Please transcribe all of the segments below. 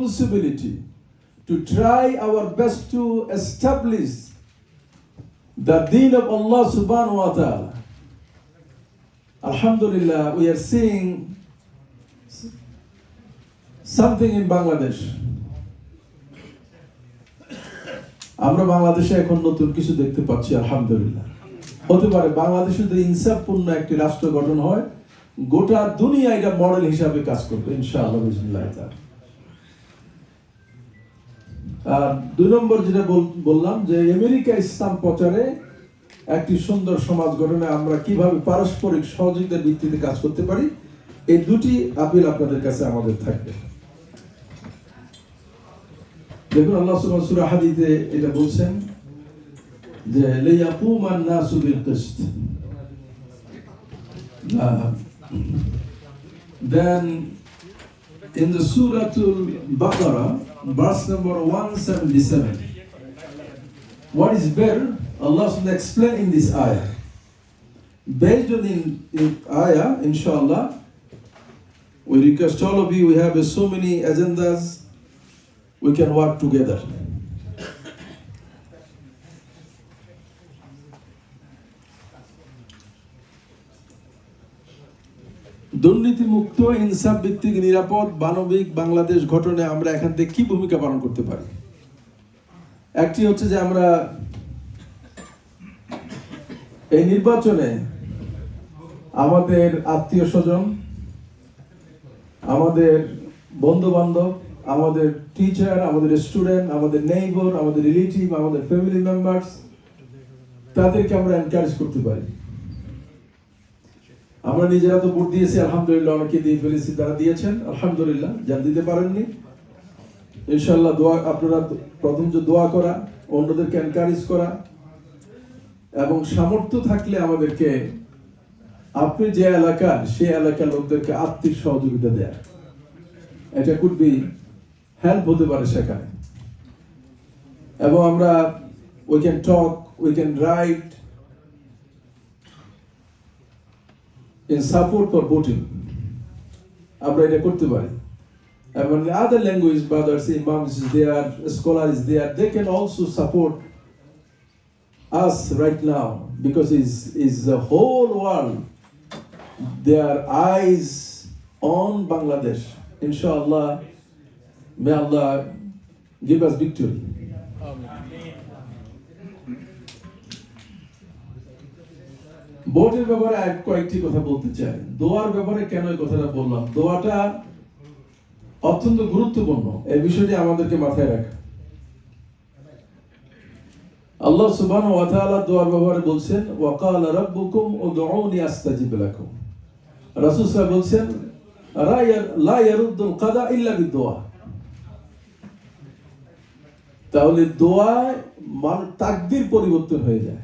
responsibility to try our best to establish the deen of Allah subhanahu wa ta'ala. Alhamdulillah, we are seeing something in Bangladesh. আমরা বাংলাদেশে এখন নতুন কিছু দেখতে পাচ্ছি আলহামদুলিল্লাহ হতে পারে বাংলাদেশে যদি ইনসাফপূর্ণ একটি রাষ্ট্র গঠন হয় গোটা দুনিয়া এটা মডেল হিসাবে কাজ করবে ইনশাআল্লাহ দুই নম্বর যেটা বললাম যে আমেরিকা ইসলাম প্রচারে একটি সুন্দর সমাজ গঠনে আমরা কীভাবে পারস্পরিক সহযোগিতার ভিত্তিতে কাজ করতে পারি, এই দুটি আপিল আপনাদের কাছে আমাদের থাকবে। দেখুন, আল্লাহ সুবহানাহু হাদিতে এটা বলছেন যে লিয়াকুমান নাসু বিল কিসত then in the Suratul Baqarah verse number 177 what is better? Allah subhanahu explain in this ayah. Based on in ayah inshallah we request all of you we have so many agendas we can work together. দুর্নীতিমুক্ত ইনসাফ ভিত্তিক নিরাপদ, মানবিক বাংলাদেশ গঠনে আমরা এখান থেকে কি ভূমিকা পালন করতে পারি? একটি হচ্ছে যে আমরা এই নির্বাচনে আমাদের আত্মীয় স্বজন, আমাদের বন্ধু বান্ধব আমাদের টিচার আমাদের স্টুডেন্ট আমাদের নেইবর আমাদের রিলেটিভ আমাদের ফ্যামিলি মেম্বার্স তাদেরকে আমরা এনকারেজ করতে পারি। আমরা নিজেরা তো ভোট দিয়েছি, আলহামদুলিল্লাহ অনেকে দিয়ে ফেলেছি, তারা দিয়েছেন, আলহামদুলিল্লাহ, যান দিতে পারেননি। ইনশাল্লাহ দোয়া, আপনারা প্রথম যে দোয়া করা, অন্যদেরকে এনকারেজ করা, এবং সামর্থ্য থাকলে আমাদেরকে, আপনি যে এলাকার, সেই এলাকার লোকদেরকে আর্থিক সহযোগিতা দেয়া। এটা কুড হেল্প হতে পারে সেখানে। এবং আমরা we can talk we can write in support for voting আমরা এটা করতে পারি এবং other language brothers imams is there scholar is there they can also support us right now because is is the whole world their eyes on Bangladesh. Inshallah, may Allah give us victory. ভোটের ব্যাপারে আর কয়েকটি কথা বলতে চাই। দোয়ার ব্যাপারে কেন এই কথাটা বললাম? দোয়াটা অত্যন্ত গুরুত্বপূর্ণ। এই বিষয়টি আমাদেরকে মাথায় রাখা। আল্লাহ সুবহানাহু ওয়া তাআলা দোয়ার ব্যাপারে বলছেন, ওয়া ক্বালা রাব্বুকুম উদউনি আস্তাজিব লাকুম। রাসূল সাহেব বলছেন, লা ইয়ারুদ্দুল কাদা ইল্লা বিদুয়া তাহলে দোয়া মান, তাকদির পরিবর্তন হয়ে যায়।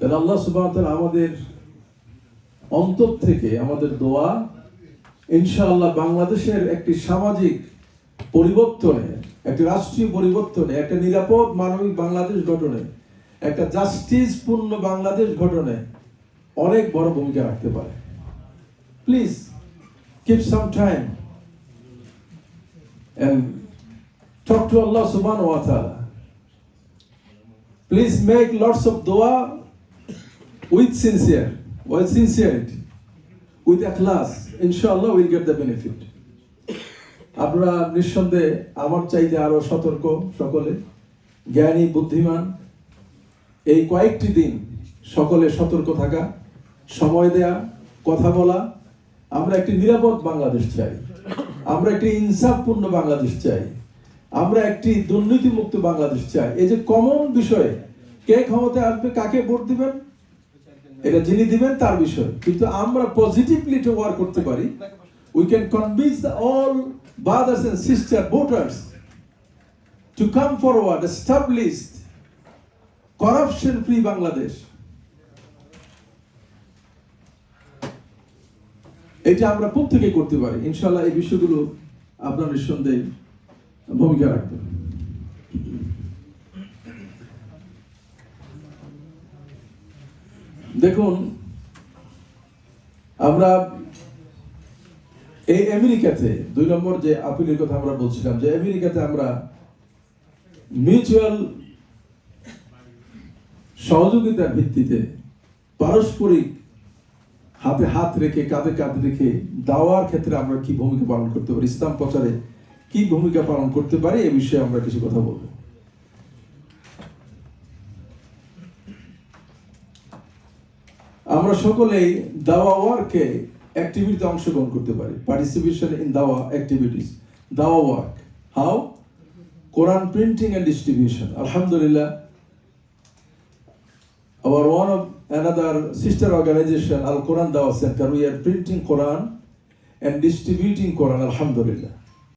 তাহলে আল্লাহ তাআলা আমাদের অন্তর থেকে আমাদের দোয়া, ইনশাআল্লাহ বাংলাদেশের একটি সামাজিক পরিবর্তনে, একটি রাষ্ট্রীয় পরিবর্তনে, একটা নিরাপদ মানবিক বাংলাদেশ গঠনে, একটা জাস্টিস পূর্ণ বাংলাদেশ গঠনে অনেক বড় ভূমিকা রাখতে পারে please keep some time talk to Allah subhanahu wa ta'ala. Please make lots of dua with sincere, with sincerity, with ikhlas. Inshallah, we'll get the benefit. আপনারা নিঃসন্দেহে আমার চাইতে আরও সতর্ক সকলে জ্ঞানী বুদ্ধিমান এই কয়েকটি দিন সকলে সতর্ক থাকা সময় দেয়া কথা বলা আমরা একটি নিরাপদ বাংলাদেশ চাই আমরা একটি ইনসাফপূর্ণ বাংলাদেশ চাই আমরা একটি দুর্নীতিমুক্ত বাংলাদেশ চাই এই যে কমন বিষয়ে কে ক্ষমতায় আসবে কাকে ভোট দিবেন এটা যিনি দিবেন তার বিষয়। কিন্তু আমরা পজিটিভলি টু ওয়ার্ক করতে পারি। We can convince all brothers and sister voters to come forward established corruption free Bangladesh এটা আমরা প্রত্যেকে করতে পারি। ইনশাল্লাহ এই বিষয়গুলো আপনার নিঃসন্দেহে ভূমিকা রাখতে দেখুন, আমরা এই আমেরিকাতে, দুই নম্বর যে আপিলের কথা আমরা বলছিলাম, যে আমেরিকাতে আমরা মিউচুয়াল সহযোগিতার ভিত্তিতে পারস্পরিক হাতে হাত রেখে, কাঁধে কাঁধ রেখে দাওয়ার ক্ষেত্রে আমরা কি ভূমিকা পালন করতে পারি? ইসলাম প্রচারে কি ভূমিকা পালন করতে পারি? এ বিষয়ে আমরা কিছু কথা বলব। আমরা সকলেই দাওয়া ওয়ার্কে অ্যাক্টিভিটিতে অংশগ্রহণ করতে পারি। পার্টিসিপেশন ইন দাওয়া অ্যাক্টিভিটিস দাওয়া work how Quran printing and distribution আলহামদুলিল্লাহ। আবার one of another sister organisation আল কোরআন দাওয়া centre we are printing Quran and distributing কোরআন আলহামদুলিল্লাহ।